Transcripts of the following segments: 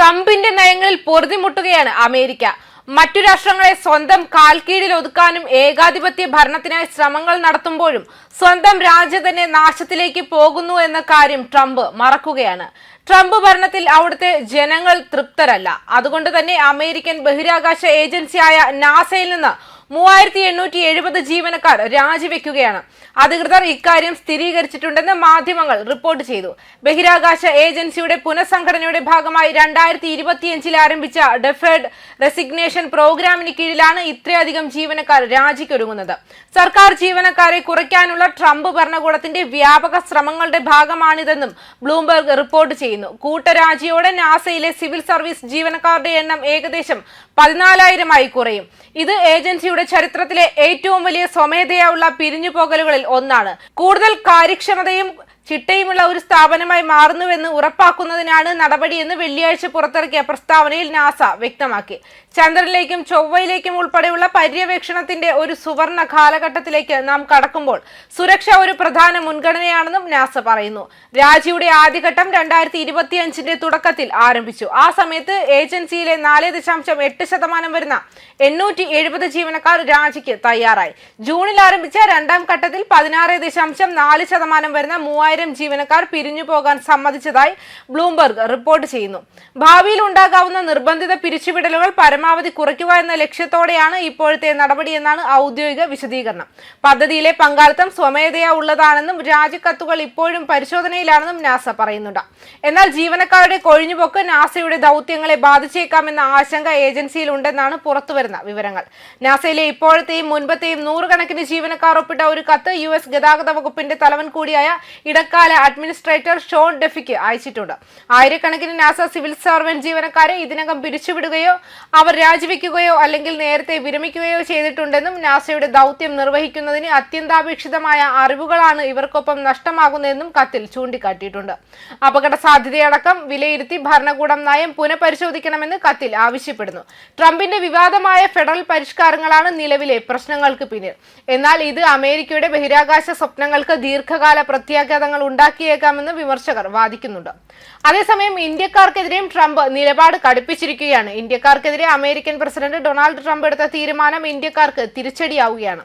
ട്രംപിന്റെ നയങ്ങളിൽ പൊറുതിമുട്ടുകയാണ് അമേരിക്ക. മറ്റു രാഷ്ട്രങ്ങളെ സ്വന്തം കാൽക്കീഴിൽ ഒതുക്കാനും ഏകാധിപത്യ ഭരണത്തിനായി ശ്രമങ്ങൾ നടത്തുമ്പോഴും സ്വന്തം രാജ്യം തന്നെ നാശത്തിലേക്ക് പോകുന്നു എന്ന കാര്യം ട്രംപ് മറക്കുകയാണ്. ട്രംപ് ഭരണത്തിൽ അവിടുത്തെ ജനങ്ങൾ തൃപ്തരല്ല. അതുകൊണ്ട് തന്നെ അമേരിക്കൻ ബഹിരാകാശ ഏജൻസിയായ നാസയിൽ നിന്ന് മൂവായിരത്തി എണ്ണൂറ്റി എഴുപത് ജീവനക്കാർ രാജിവെക്കുകയാണ്. അധികൃതർ ഇക്കാര്യം സ്ഥിരീകരിച്ചിട്ടുണ്ടെന്ന് മാധ്യമങ്ങൾ റിപ്പോർട്ട് ചെയ്തു. ബഹിരാകാശ ഏജൻസിയുടെ പുനഃസംഘടനയുടെ ഭാഗമായി രണ്ടായിരത്തി ഇരുപത്തിയഞ്ചിൽ ആരംഭിച്ച ഡെഫേർഡ് റെസിഗ്നേഷൻ പ്രോഗ്രാമിന് കീഴിലാണ് ഇത്രയധികം ജീവനക്കാർ രാജിക്കൊരുങ്ങുന്നത്. സർക്കാർ ജീവനക്കാരെ കുറയ്ക്കാനുള്ള ട്രംപ് ഭരണകൂടത്തിന്റെ വ്യാപക ശ്രമങ്ങളുടെ ഭാഗമാണിതെന്നും ബ്ലൂംബെർഗ് റിപ്പോർട്ട് ചെയ്യുന്നു. കൂട്ടരാജിയോടെ നാസയിലെ സിവിൽ സർവീസ് ജീവനക്കാരുടെ എണ്ണം ഏകദേശം പതിനാലായിരമായി കുറയും. ഇത് ഏജൻസിയുടെ ചരിത്രത്തിലെ ഏറ്റവും വലിയ സ്വമേധയുള്ള പിരിഞ്ഞുപോകലുകളിൽ ഒന്നാണ്. കൂടുതൽ കാര്യക്ഷമതയും ചിട്ടയുമുള്ള ഒരു സ്ഥാപനമായി മാറുന്നുവെന്ന് ഉറപ്പാക്കുന്നതിനാണ് നടപടിയെന്ന് വെള്ളിയാഴ്ച പുറത്തിറക്കിയ പ്രസ്താവനയിൽ നാസ വ്യക്തമാക്കി. ചന്ദ്രനിലേക്കും ചൊവ്വയിലേക്കും ഉൾപ്പെടെയുള്ള പര്യവേക്ഷണത്തിന്റെ ഒരു സുവർണ കാലഘട്ടത്തിലേക്ക് നാം കടക്കുമ്പോൾ സുരക്ഷ ഒരു പ്രധാന മുൻഗണനയാണെന്നും നാസ പറയുന്നു. രാജിയുടെ ആദ്യഘട്ടം രണ്ടായിരത്തി ഇരുപത്തിയഞ്ചിന്റെ തുടക്കത്തിൽ ആരംഭിച്ചു. ആ സമയത്ത് ഏജൻസിയിലെ നാല് ദശാംശം എട്ട് ശതമാനം വരുന്ന എണ്ണൂറ്റി എഴുപത് ജീവനക്കാർ രാജിക്ക് തയ്യാറായി. ജൂണിൽ ആരംഭിച്ച രണ്ടാം ഘട്ടത്തിൽ പതിനാറ് ദശാംശം നാല് ശതമാനം വരുന്ന മൂവായിരം ജീവനക്കാർ പിരിഞ്ഞു പോകാൻ സമ്മതിച്ചതായി ബ്ലൂംബർഗ് റിപ്പോർട്ട് ചെയ്യുന്നു. ഭാവിയിൽ ഉണ്ടാകാവുന്ന നിർബന്ധിത പിരിച്ചുവിടലുകൾ പരമാവധി കുറയ്ക്കുക എന്ന ലക്ഷ്യത്തോടെയാണ് ഇപ്പോഴത്തെ നടപടിയെന്നാണ് ഔദ്യോഗിക വിശദീകരണം. പദ്ധതിയിലെ പങ്കാളിത്തം സ്വമേധയാ ഉള്ളതാണെന്നും രാജിക്കത്തുകൾ ഇപ്പോഴും പരിശോധനയിലാണെന്നും നാസ പറയുന്നുണ്ട്. എന്നാൽ ജീവനക്കാരുടെ കൊഴിഞ്ഞുപോക്ക് നാസയുടെ ദൗത്യങ്ങളെ ബാധിച്ചേക്കാമെന്ന ആശങ്ക ഏജൻസിയിൽ ഉണ്ടെന്നാണ് പുറത്തുവരുന്ന വിവരങ്ങൾ. നാസയിലെ ഇപ്പോഴത്തെയും മുൻപത്തെയും നൂറുകണക്കിന് ജീവനക്കാർ ഒപ്പിട്ട ഒരു കത്ത് യു എസ് ഗതാഗത വകുപ്പിന്റെ തലവൻ കൂടിയായ ഇടക്കാല അഡ്മിനിസ്ട്രേറ്റർ ഷോൺ ഡെഫിക്ക് അയച്ചിട്ടുണ്ട്. ആയിരക്കണക്കിന് നാസ സിവിൽ സർവന്റ് ജീവനക്കാരെ ഇതിനകം പിരിച്ചുവിടുകയോ അവർ രാജിവെക്കുകയോ അല്ലെങ്കിൽ നേരത്തെ വിരമിക്കുകയോ ചെയ്തിട്ടുണ്ടെന്നും നാസയുടെ ദൗത്യം നിർവഹിക്കുന്നതിന് അത്യന്താപേക്ഷിതമായ അറിവുകളാണ് ഇവർക്കൊപ്പം നഷ്ടമാകുന്നതെന്നും കത്തിൽ ചൂണ്ടിക്കാട്ടിയിട്ടുണ്ട്. അപകട സാധ്യതയടക്കം വിലയിരുത്തി ഭരണകൂടം നയം പുനഃപരിശോധിക്കണമെന്ന് കത്തിൽ ആവശ്യപ്പെടുന്നു. ട്രംപിന്റെ വിവാദമായ ഫെഡറൽ പരിഷ്കാരങ്ങളാണ് നിലവിലെ പ്രശ്നങ്ങൾക്ക് പിന്നിൽ. എന്നാൽ ഇത് അമേരിക്കയുടെ ബഹിരാകാശ സ്വപ്നങ്ങൾക്ക് ദീർഘകാല പ്രത്യാഘാതങ്ങൾ ഉണ്ടാക്കിയേക്കാമെന്ന് വിമർശകർ വാദിക്കുന്നുണ്ട്. അതേസമയം ഇന്ത്യക്കാർക്കെതിരെയും ട്രംപ് നിലപാട് കടുപ്പിച്ചിരിക്കുകയാണ്. ഇന്ത്യക്കാർക്കെതിരെ അമേരിക്കൻ പ്രസിഡന്റ് ഡൊണാൾഡ് ട്രംപ് എടുത്ത തീരുമാനം ഇന്ത്യക്കാർക്ക് തിരിച്ചടിയാവുകയാണ്.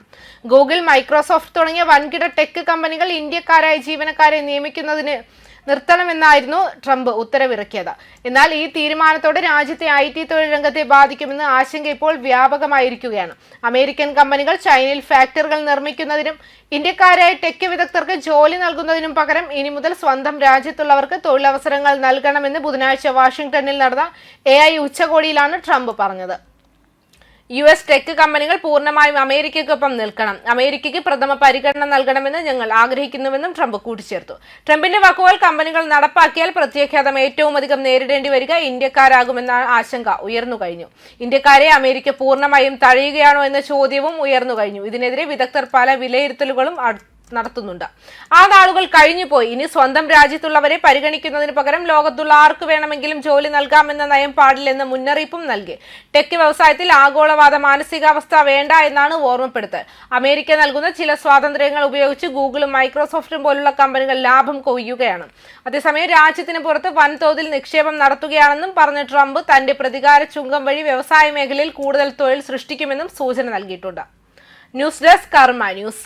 ഗൂഗിൾ മൈക്രോസോഫ്റ്റ് തുടങ്ങിയ വൻകിട ടെക് കമ്പനികൾ ഇന്ത്യക്കാരായ ജീവനക്കാരെ നിയമിക്കുന്നതിന് നിർത്തണമെന്നായിരുന്നു ട്രംപ് ഉത്തരവിറക്കിയത്. എന്നാൽ ഈ തീരുമാനത്തോടെ രാജ്യത്തെ ഐ ടി തൊഴിൽ രംഗത്തെ ബാധിക്കുമെന്ന് ആശങ്ക ഇപ്പോൾ വ്യാപകമായിരിക്കുകയാണ്. അമേരിക്കൻ കമ്പനികൾ ചൈനയിൽ ഫാക്ടറികൾ നിർമ്മിക്കുന്നതിനും ഇന്ത്യക്കാരായ ടെക് വിദഗ്ധർക്ക് ജോലി നൽകുന്നതിനും പകരം ഇനി മുതൽ സ്വന്തം രാജ്യത്തുള്ളവർക്ക് തൊഴിലവസരങ്ങൾ നൽകണമെന്ന് ബുധനാഴ്ച വാഷിംഗ്ടണിൽ നടന്ന എ ഐ ഉച്ചകോടിയിലാണ് ട്രംപ് പറഞ്ഞത്. യു എസ് ടെക് കമ്പനികൾ പൂർണമായും അമേരിക്കയ്ക്കൊപ്പം നിൽക്കണം. അമേരിക്കയ്ക്ക് പ്രഥമ പരിഗണന നൽകണമെന്ന് ഞങ്ങൾ ആഗ്രഹിക്കുന്നുവെന്നും ട്രംപ് കൂട്ടിച്ചേർത്തു. ട്രംപിന്റെ വാക്കുകൾ കമ്പനികൾ നടപ്പാക്കിയാൽ പ്രത്യാഘാതം ഏറ്റവും അധികം നേരിടേണ്ടി വരിക ഇന്ത്യക്കാരാകുമെന്ന ആശങ്ക ഉയർന്നു കഴിഞ്ഞു. ഇന്ത്യക്കാരെ അമേരിക്ക പൂർണമായും തഴയുകയാണോ എന്ന ചോദ്യവും ഉയർന്നു കഴിഞ്ഞു. ഇതിനെതിരെ വിദഗ്ധർ പല വിലയിരുത്തലുകളും നടത്തുന്നുണ്ട്. ആ നാളുകൾ കഴിഞ്ഞുപോയി. ഇനി സ്വന്തം രാജ്യത്തുള്ളവരെ പരിഗണിക്കുന്നതിന് പകരം ലോകത്തുള്ള ആർക്ക് വേണമെങ്കിലും ജോലി നൽകാമെന്ന നയം പാടില്ലെന്ന് മുന്നറിയിപ്പും നൽകി. ടെക് വ്യവസായത്തിൽ ആഗോളവാദ മാനസികാവസ്ഥ വേണ്ട എന്നാണ് ഓർമ്മപ്പെടുത്തൽ. അമേരിക്ക നൽകുന്ന ചില സ്വാതന്ത്ര്യങ്ങൾ ഉപയോഗിച്ച് ഗൂഗിളും മൈക്രോസോഫ്റ്റും പോലുള്ള കമ്പനികൾ ലാഭം കൊയ്യുകയാണ്. അതേസമയം രാജ്യത്തിന് പുറത്ത് വൻതോതിൽ നിക്ഷേപം നടത്തുകയാണെന്നും പറഞ്ഞ ട്രംപ് തന്റെ പ്രതികാര ചുങ്കം വഴി വ്യവസായ മേഖലയിൽ കൂടുതൽ തൊഴിൽ സൃഷ്ടിക്കുമെന്നും സൂചന നൽകിയിട്ടുണ്ട്. News desk Karma news.